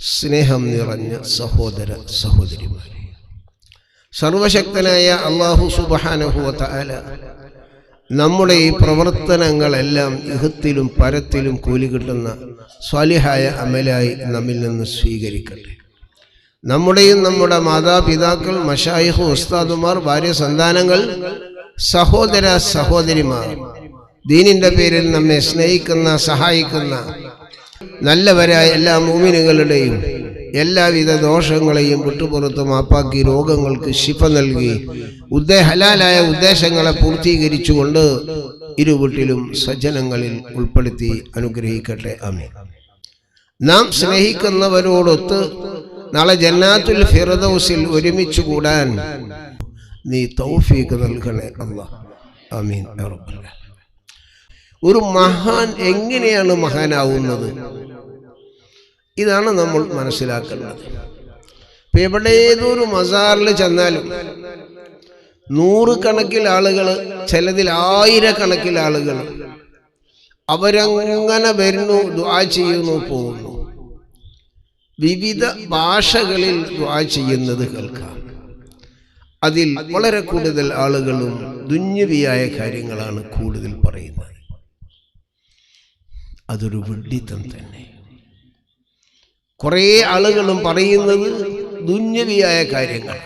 സ്നേഹം നിറഞ്ഞ സഹോദര സഹോദരിമാരെ സർവശക്തനായ അള്ളാഹു സുബാനഹുവ ആല നമ്മുടെ ഈ പ്രവർത്തനങ്ങളെല്ലാം ഇഹത്തിലും പരത്തിലും കൂലി കിട്ടുന്ന സ്വാലിഹായ അമലായി നമ്മിൽ നിന്ന് സ്വീകരിക്കട്ടെ. നമ്മുടെയും നമ്മുടെ മാതാപിതാക്കൾ മഷായിഹു ഉസ്താദുമാർ ഭാര്യ സന്താനങ്ങൾ സഹോദര സഹോദരിമാർ ദീനിന്റെ പേരിൽ നമ്മെ സ്നേഹിക്കുന്ന സഹായിക്കുന്ന നല്ലവരായ എല്ലാ മൂമിനുകളുടെയും എല്ലാവിധ ദോഷങ്ങളെയും വിട്ടുപുറത്ത് മാപ്പാക്കി രോഗങ്ങൾക്ക് ശിഫ നൽകി ഉദ്ദേ ഹലാലായ ഉദ്ദേശങ്ങളെ പൂർത്തീകരിച്ചുകൊണ്ട് ഇരുവീട്ടിലും സജ്ജനങ്ങളിൽ ഉൾപ്പെടുത്തി അനുഗ്രഹിക്കട്ടെ. അമേ നാം സ്നേഹിക്കുന്നവരോടൊത്ത് നാളെ ജന്നാത്തുൽ ഫിറദൌസിൽ ഒരുമിച്ച് കൂടാൻ നീ തൗഫീക്ക് നൽകണേ റബ്ബൽ ആലമീൻ. ഒരു മഹാൻ എങ്ങനെയാണ് മഹാനാവുന്നത്? ഇതാണ് നമ്മൾ മനസ്സിലാക്കേണ്ടത്. ഇപ്പൊ എവിടേതൊരു മസാറിൽ ചെന്നാലും നൂറുകണക്കിൽ ആളുകൾ ചിലതിൽ ആയിരക്കണക്കിൽ ആളുകൾ അവരങ്ങനെ വരുന്നു ദ്വാ ചെയ്യുന്നു പോകുന്നു. വിവിധ ഭാഷകളിൽ ദ്വാ ചെയ്യുന്നത് കേൾക്കാം. അതിൽ വളരെ കൂടുതൽ ആളുകളും ദുന്യവിയായ കാര്യങ്ങളാണ് കൂടുതൽ പറയുന്നത്. അതൊരു വിഡ്ഢിത്തം തന്നെ. കുറേ ആളുകളും പറയുന്നത് ദുന്യവിയായ കാര്യങ്ങൾ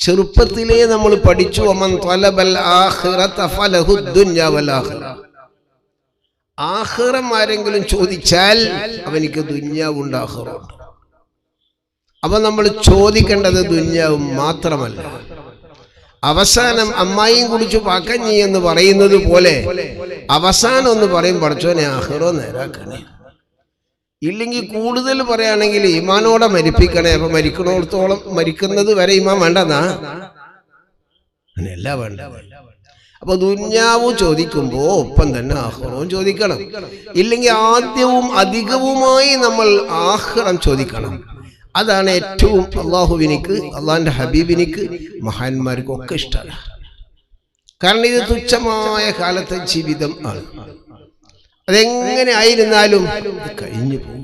ചെറുപ്പത്തിലേ നമ്മൾ പഠിച്ചു അമൻ തൊലബൽ ആഹ്റം ആരെങ്കിലും ചോദിച്ചാൽ അവനിക്ക് ദുന്യാവുണ്ട് ആഖിറുണ്ട് അപ്പൊ നമ്മൾ ചോദിക്കേണ്ടത് ദുന്യാവും മാത്രമല്ല. അവസാനം അമ്മായിയും കുടിച്ചു പാക്കഞ്ഞി എന്ന് പറയുന്നത് പോലെ അവസാനം ഒന്ന് പറയും പഠിച്ചോനെ ആഹ്റോ നേരാക്കണേ. ഇല്ലെങ്കിൽ കൂടുതൽ പറയുകയാണെങ്കിൽ ഇമാനോടെ മരിപ്പിക്കണേ. അപ്പൊ മരിക്കണോടത്തോളം മരിക്കുന്നത് വരെ ഇമാൻ വേണ്ടെന്നാ? അങ്ങനെയല്ല വേണ്ട അപ്പൊ ദുന്യാവ് ചോദിക്കുമ്പോ ഒപ്പം തന്നെ ആഹ്റവും ചോദിക്കണം. ഇല്ലെങ്കിൽ ആദ്യവും അധികവുമായി നമ്മൾ ആഹ്റം ചോദിക്കണം. അതാണ് ഏറ്റവും അള്ളാഹുവിനിക്ക് അള്ളാഹിന്റെ ഹബീബിനിക്ക് മഹാന്മാർക്കൊക്കെ ഇഷ്ടമാണ് കാരണം ഇത് തുച്ഛമായ കാലത്തെ ജീവിതം ആണ്. അതെങ്ങനെ ആയിരുന്നാലും കഴിഞ്ഞു പോകും.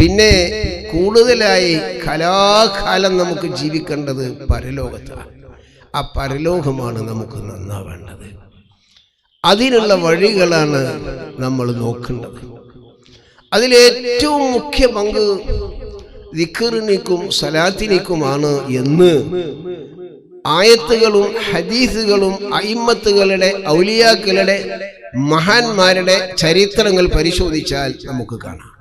പിന്നെ കൂടുതലായി കലാകാലം നമുക്ക് ജീവിക്കേണ്ടത് പരലോകത്താണ്. ആ പരലോകമാണ് നമുക്ക് നന്നാവേണ്ടത്. അതിനുള്ള വഴികളാണ് നമ്മൾ നോക്കേണ്ടത്. അതിലേറ്റവും മുഖ്യ പങ്ക് ദിക്കറിനിക്കും സലാത്തിനിക്കുമാണ് എന്ന്. ആയത്തുകളും ഹദീസുകളും അയിമത്തുകളുടെ ഔലിയാക്കളുടെ മഹാന്മാരുടെ ചരിത്രങ്ങൾ പരിശോധിച്ചാൽ നമുക്ക് കാണാം.